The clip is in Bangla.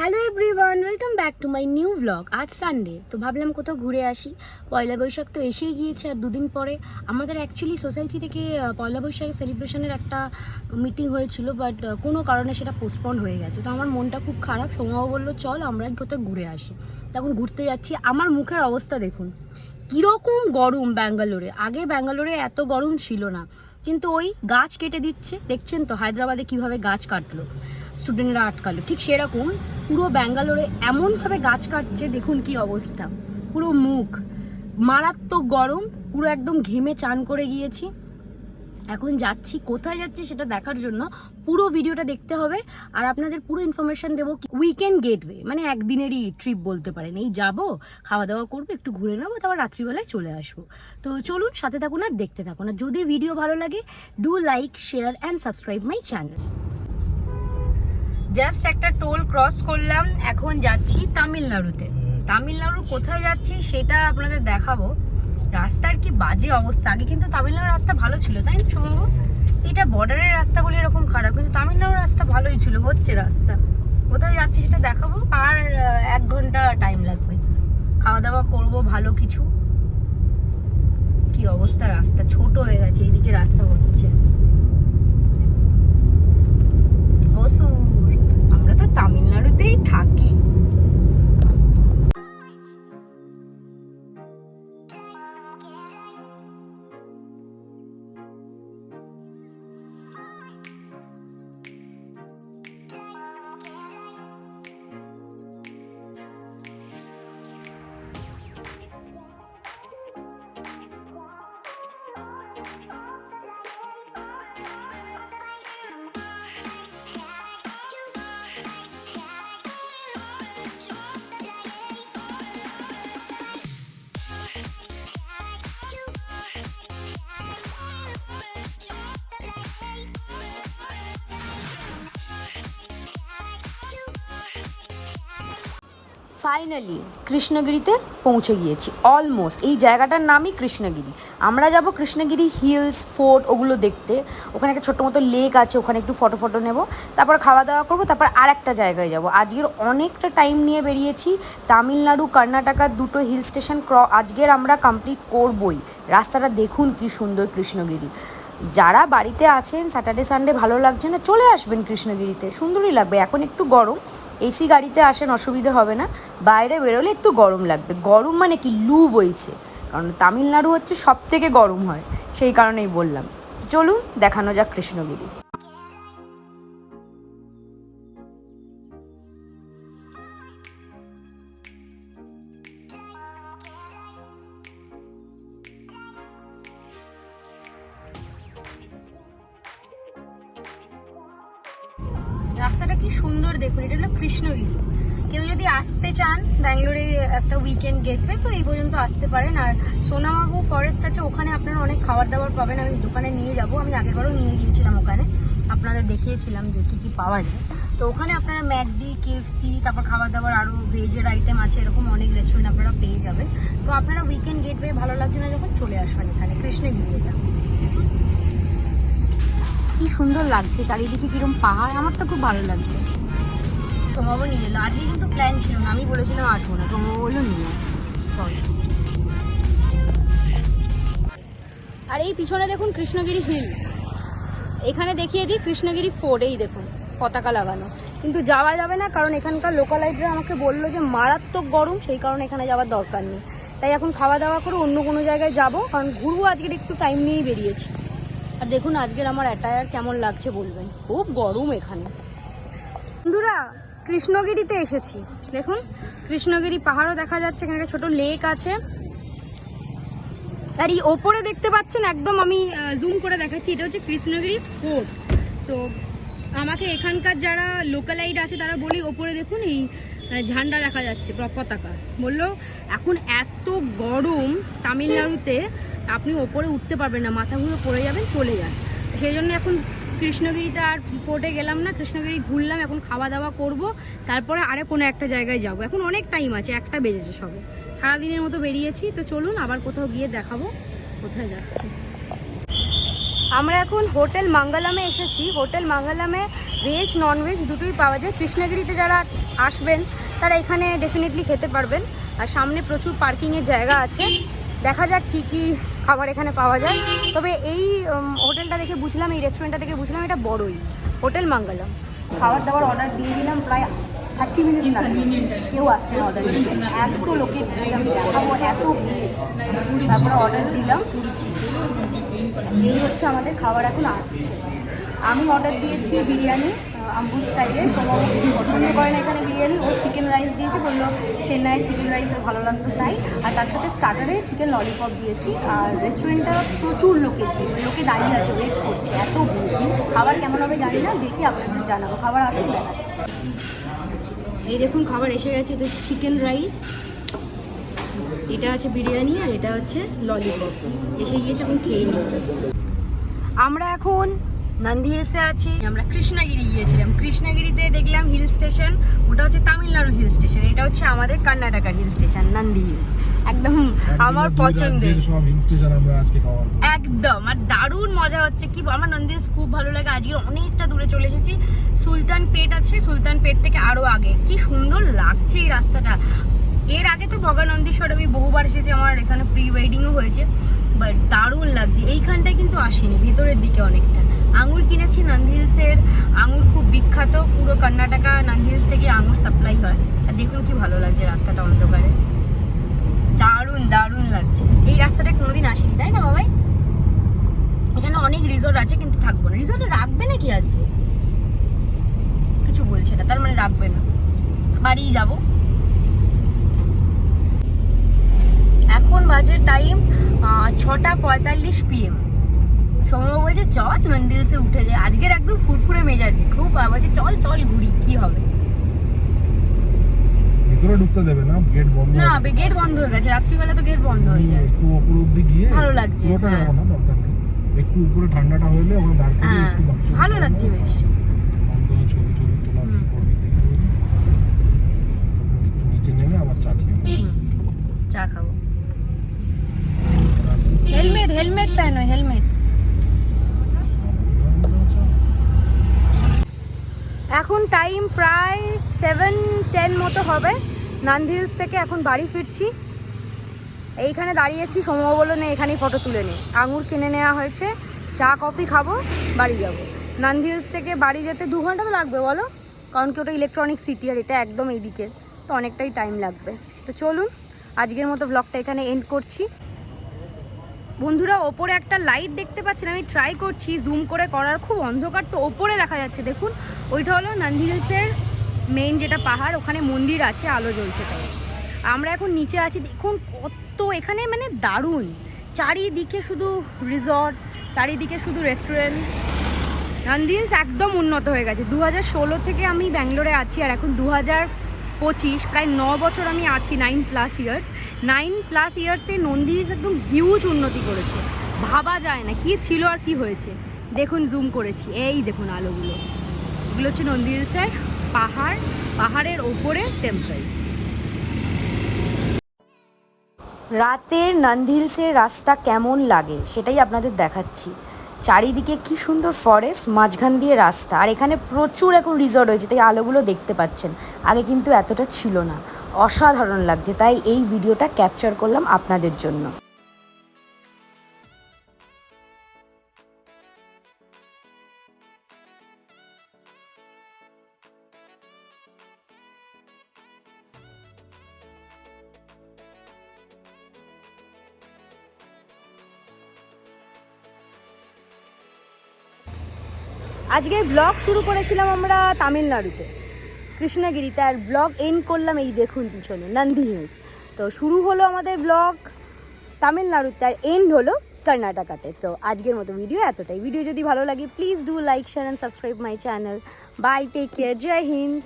Hello everyone welcome back to my new blog আজ সানডে তো ভাবলাম কোথাও ঘুরে আসি। পয়লা বৈশাখ তো এসেই গিয়েছে আর দুদিন পরে। আমাদের অ্যাকচুয়ালি সোসাইটি থেকে পয়লা বৈশাখের সেলিব্রেশনের একটা মিটিং হয়েছিল বাট কোনো কারণে সেটা পোস্টপন্ড হয়ে গেছে। তো আমার মনটা খুব খারাপ সৌম্য বলল, চল, আমরা কোথাও ঘুরে আসি। তখন ঘুরতে যাচ্ছি। আমার মুখের অবস্থা দেখুন, কীরকম গরম ব্যাঙ্গালোরে। আগে ব্যাঙ্গালোরে এত গরম ছিল না, কিন্তু ওই গাছ কেটে দিচ্ছে। দেখছেন তো হায়দ্রাবাদে কীভাবে গাছ কাটলো। স্টুডেন্টরা আটকালো। ঠিক সেরকম পুরো ব্যাঙ্গালোরে এমনভাবে গাছ কাটছে, দেখুন কি অবস্থা। পুরো মুখ। মারাত্মক গরম, পুরো একদম ঘেমে চান করে গিয়েছি। এখন যাচ্ছি, কোথায় যাচ্ছি সেটা দেখার জন্য। পুরো ভিডিওটা দেখতে হবে। আর আপনাদের পুরো ইনফরমেশন দেবো উইকেন্ড গেটওয়ে মানে একদিনেরই ট্রিপ বলতে পারেন। এই যাব খাওয়া দাওয়া করব, একটু ঘুরে নেব, তারপর রাত্রিবেলায় চলে আসব। তো চলুন সাথে থাকুন আর দেখতে থাকুন। আর যদি ভিডিও ভালো লাগে do like share and subscribe my channel just একটা টোল ক্রস করলাম এখন যাচ্ছি তামিলনাড়ুতে। তামিলনাড়ু কোথায় যাচ্ছি সেটা আপনাদের দেখাবো। রাস্তার কি বাজে অবস্থা? আগে কিন্তু তামিলনাড়ুর রাস্তা ভালো ছিল তাই না সম্ভব এটা বর্ডারের রাস্তা বলে এরকম খারাপ কিন্তু তামিলনাড়ুর রাস্তা ভালোই ছিল হচ্ছে রাস্তা। কোথায় যাচ্ছি সেটা দেখাবো? আর এক ঘণ্টা টাইম লাগবে। খাওয়া দাওয়া করব ভালো কিছু। কি অবস্থা রাস্তা? ছোট হয়ে গেছে এইদিকে রাস্তা হচ্ছে। অসুর ফাইনালি কৃষ্ণগিরিতে পৌঁছে গিয়েছি অলমোস্ট এই জায়গাটার নামই কৃষ্ণগিরি। আমরা যাব কৃষ্ণগিরি হিলস ফোর্ট ওগুলো দেখতে। ওখানে একটা ছোট্ট মতো লেক আছে, ওখানে একটু ফটো ফটো নেব। তারপর খাওয়া দাওয়া করব, তারপর আর একটা জায়গায় যাব। আজকের অনেকটা টাইম নিয়ে বেরিয়েছি। তামিলনাড়ু কর্ণাটকার দুটো হিল স্টেশন ক্র আজকের আমরা কমপ্লিট করবই। রাস্তাটা দেখুন কি সুন্দর কৃষ্ণগিরি। যারা বাড়িতে আছেন স্যাটারডে সানডে ভালো লাগছে না, চলে আসবেন কৃষ্ণগিরিতে। সুন্দরই লাগবে। এখন একটু গরম এসি গাড়িতে আসেন অসুবিধা হবে না। বাইরে বেরোলে একটু গরম লাগবে। গরম মানে কি? লু বইছে। কারণ তামিলনাড়ু হচ্ছে সব থেকে গরম হয়। সেই কারণেই বললাম। চলুন, দেখানো যাক কৃষ্ণগিরি। রাস্তাটা কি সুন্দর দেখুন, এটা হলো কৃষ্ণগিরি। কেউ যদি আসতে চান ব্যাঙ্গালোরে একটা উইকেন্ড গেটওয়ে তো এই পর্যন্ত আসতে পারেন। আর সোনামাগু ফরেস্ট আছে, ওখানে আপনারা অনেক খাবার দাবার পাবেন। আমি দোকানে নিয়ে যাব, আমি আগেরবারও নিয়ে গিয়েছিলাম ওখানে। আপনাদের দেখিয়েছিলাম যে কী কী পাওয়া যায়। তো ওখানে আপনারা ম্যাকডি, কেএফসি, তারপর খাবার দাবার আরও ভেজের আইটেম আছে, এরকম অনেক রেস্টুরেন্ট আপনারা পেয়ে যাবেন। তো আপনারা উইকেন্ড গেটওয়ে ভালো লাগছে না যখন চলে আসবেন এখানে, কৃষ্ণগিরি এটা। কি সুন্দর লাগছে চারিদিকে কিরম পাহাড় আমার তো খুব ভালো লাগছে। তোমাবো নিয়ে এলো আজকে কিন্তু প্ল্যান ছিল না আমি বলেছিলাম আসব না তোমাবো বলল নিয়ে আর এই পিছনে দেখুন কৃষ্ণগিরি হিল এখানে দেখিয়ে দিই কৃষ্ণগিরি ফোর্ট এই দেখুন পতাকা লাগানো। কিন্তু যাওয়া যাবে না কারণ এখানকার লোকালাইটরা আমাকে বলল যে মারাত্মক গরম সেই কারণে এখানে যাওয়ার দরকার নেই। তাই এখন খাওয়া দাওয়া করে অন্য কোনো জায়গায় যাব কারণ ঘুরবো আজকের একটু টাইম নিয়েই বেরিয়েছি। আর দেখুন আজকের আমার অ্যাটায়ার কেমন লাগছে বলবেন। খুব গরম এখানে। বন্ধুরা, কৃষ্ণগিরিতে এসেছি। দেখুন, কৃষ্ণগিরি পাহাড়ও দেখা যাচ্ছে, এখানে একটা ছোট লেক আছে। আর এই ওপরে দেখতে পাচ্ছেন, একদম আমি জুম করে দেখাচ্ছি, এটা হচ্ছে কৃষ্ণগিরি ফোর্ট তো আমাকে এখানকার যারা লোকালাইট আছে, তারা বলি ওপরে দেখুন, এই ঝান্ডা দেখা যাচ্ছে পতাকা। বলল, এখন এত গরম তামিলনাড়ুতে আপনি ওপরে উঠতে পারবেন না মাথা ঘুরে পড়ে যাবেন, চলে যান। সেই জন্য এখন কৃষ্ণগিরিতে আর ফোর্টে গেলাম না, কৃষ্ণগিরি ঘুরলাম, এখন খাওয়া দাওয়া করব, তারপরে আরে কোনো একটা জায়গায় যাব। এখন অনেক টাইম আছে, একটা বেজেছে সবে। সারাদিনের মতো বেরিয়েছি, তো চলুন আবার কোথাও গিয়ে দেখাবো, কোথায় যাচ্ছি। আমরা এখন হোটেল মাঙ্গালামে এসেছি। হোটেল মাঙ্গালামে ভেজ ননভেজ দুটোই পাওয়া যায়। কৃষ্ণগিরিতে যারা আসবেন, তারা এখানে ডেফিনেটলি খেতে পারবেন। আর সামনে প্রচুর পার্কিংয়ের জায়গা আছে। দেখা যাক কী কী খাবার এখানে পাওয়া যায়। তবে এই হোটেলটা দেখে বুঝলাম এই রেস্টুরেন্টটা দেখে বুঝলাম এটা বড়ই। হোটেল মাঙ্গালাম। খাবার দাবার অর্ডার দিয়ে দিলাম প্রায় থার্টি মিনিটস লাগবে। কেউ আসছে না অর্ডার দিতে। এত লোকের ভিড় আমি দেখাবো এত ভিড়। তারপরে অর্ডার দিলাম। এই হচ্ছে আমাদের খাবার এখন আসছে। আমি অর্ডার দিয়েছি বিরিয়ানি। আম্বুর স্টাইলে সোমাবু খুবই পছন্দ করে না এখানে বিরিয়ানি ও চিকেন রাইস দিয়েছে, বলল চেন্নাইয়ের চিকেন রাইস ভালো লাগতো তাই। আর তার সাথে স্টার্টারে চিকেন ললিপপ দিয়েছি। আর রেস্টুরেন্টটা প্রচুর লোকের লোকে দাঁড়িয়ে আছে ওয়েট করছে, এত খাবার কেমন হবে জানি না, দেখি আপনাদের জানাব। খাবার আসুন দেখাচ্ছি। এই দেখুন, খাবার এসে গেছে, এটা হচ্ছে চিকেন রাইস এটা আছে বিরিয়ানি আর এটা হচ্ছে ললিপপ এসে গিয়েছে, এখন খেয়ে নিই। আমরা এখন নন্দী হিলসে আছি। আমরা কৃষ্ণগিরি গিয়েছিলাম। কৃষ্ণগিরিতে দেখলাম হিল স্টেশন ওটা হচ্ছে তামিলনাড়ু হিল স্টেশন এটা হচ্ছে আমাদের কর্ণাটকার হিল স্টেশন নন্দী হিলস একদম আমার পছন্দের। একদম আর দারুণ মজা হচ্ছে। কি আমার নন্দিস খুব ভালো লাগে। আজকে অনেকটা দূরে চলে এসেছি। সুলতান পেট আছে সুলতান পেট থেকে আরও আগে। কি সুন্দর লাগছে এই রাস্তাটা। এর আগে তো বগানন্দেশ্বর আমি বহুবার এসেছি আমার এখানে প্রি ওয়েডিংও হয়েছে। বাট দারুণ লাগছে। এইখানটায় কিন্তু আসেনি ভেতরের দিকে অনেকটা। আঙুর কিনেছি নন্দী হিলসের আঙুর খুব বিখ্যাত, পুরো কর্ণাটকা নন্দী হিলস থেকে আঙুর সাপ্লাই হয়। আর দেখুন কি ভালো লাগছে রাস্তাটা অন্ধকারে। দারুণ দারুণ লাগছে। এই রাস্তাটা কোনোদিন আসেনি, তাই না বাবাই? এখানে অনেক রিসোর্ট আছে, কিন্তু থাকব না। রিসোর্টে রাখবে নাকি আজকে? কিছু বলছে না, তার মানে রাখবে না। বাড়ি যাব। এখন বাজে টাইম ছটা পঁয়তাল্লিশ পিএম সময় বলছে চল নন্দিলসে উঠে যায়। আজকের একদম ফুরফুরে মেজাজে। খুব বলছে চল চল ঘুরি কি হবে? ভিতরে ঢুকতে দেবে না? গেট বন্ধ না। গেট বন্ধ হয়ে গেছে। রাত্রিবেলা তো গেট বন্ধ হয়ে যায়। একটু উপর অব্দি গিয়ে ভালো লাগছে, পুরোটা হ্যাঁ। না দরকার নেই। একটু উপরে ঠান্ডাটা হইলে ওখানে দাঁড় করে হ্যাঁ একটু ভালো লাগছে বেশ। ছবি ছবি তোলা করবি নিচে নেমে আবার চা খেয়ে চা খাব। হেলমেট হেলমেট পেনো হেলমেট এখন টাইম প্রায় সেভেন টেন মতো হবে। নান্দি থেকে এখন বাড়ি ফিরছি। এইখানে দাঁড়িয়েছি সময় বলো না, এখানেই ফটো তুলে নে। আঙুর কিনে নেওয়া হয়েছে। চা কফি খাব, বাড়ি যাব। নান্দি থেকে বাড়ি যেতে দু ঘণ্টা তো লাগবে, বলো? কারণ কি ওটা ইলেকট্রনিক সিটি আর এটা একদম এইদিকে। তো অনেকটাই টাইম লাগবে। তো চলুন, আজকের মতো ব্লগটা এখানে এন্ড করছি। বন্ধুরা, ওপরে একটা লাইট দেখতে পাচ্ছেন, আমি ট্রাই করছি জুম করে করার, খুব অন্ধকার তো ওপরে দেখা যাচ্ছে, দেখুন। ওইটা হলো নান্দি হিলসের মেইন যেটা পাহাড়, ওখানে মন্দির আছে, আলো জ্বলছে তাই। আমরা এখন নিচে আছি, দেখুন কত, এখানে মানে দারুণ। চারিদিকে শুধু রিসর্ট চারিদিকে শুধু রেস্টুরেন্ট নান্দি একদম উন্নত হয়ে গেছে। দু ষোলো থেকে আমি ব্যাঙ্গালোরে আছি, আর এখন দু হাজার পঁচিশ, প্রায় ন বছর আমি আছি nine plus years nine plus ইয়ার্সে Nandi hills একদম হিউজ উন্নতি করেছে। ভাবা যায় না কি ছিল আর কি হয়েছে। দেখুন জুম করেছি। এই দেখুন আলোগুলো। এগুলো হচ্ছে নন্দী হিলসের পাহাড়। পাহাড়ের ওপরে টেম্পল রাতের নান্দিলসের রাস্তা কেমন লাগে, সেটাই আপনাদের দেখাচ্ছি। চারিদিকে কি সুন্দর ফরেস্ট মাঝখান দিয়ে রাস্তা। আর এখানে প্রচুর এখন রিসর্ট হয়েছে তাই আলোগুলো দেখতে পাচ্ছেন। আগে কিন্তু এতটা ছিল না। অসাধারণ লাগছে। তাই এই ভিডিওটা ক্যাপচার করলাম আপনাদের জন্য। আজকের ব্লগ শুরু করেছিলাম আমরা তামিলনাড়ুতে। কৃষ্ণগিরিতে আর ব্লগ এন্ড করলাম এই দেখুন পিছনে নন্দী হিলস তো শুরু হলো আমাদের ব্লগ তামিলনাড়ুতে আর এন্ড হলো কর্ণাটকাতে। তো আজকের মতো ভিডিও এতটাই। ভিডিও যদি ভালো লাগে please do like share and subscribe my channel bye take care Joy Hind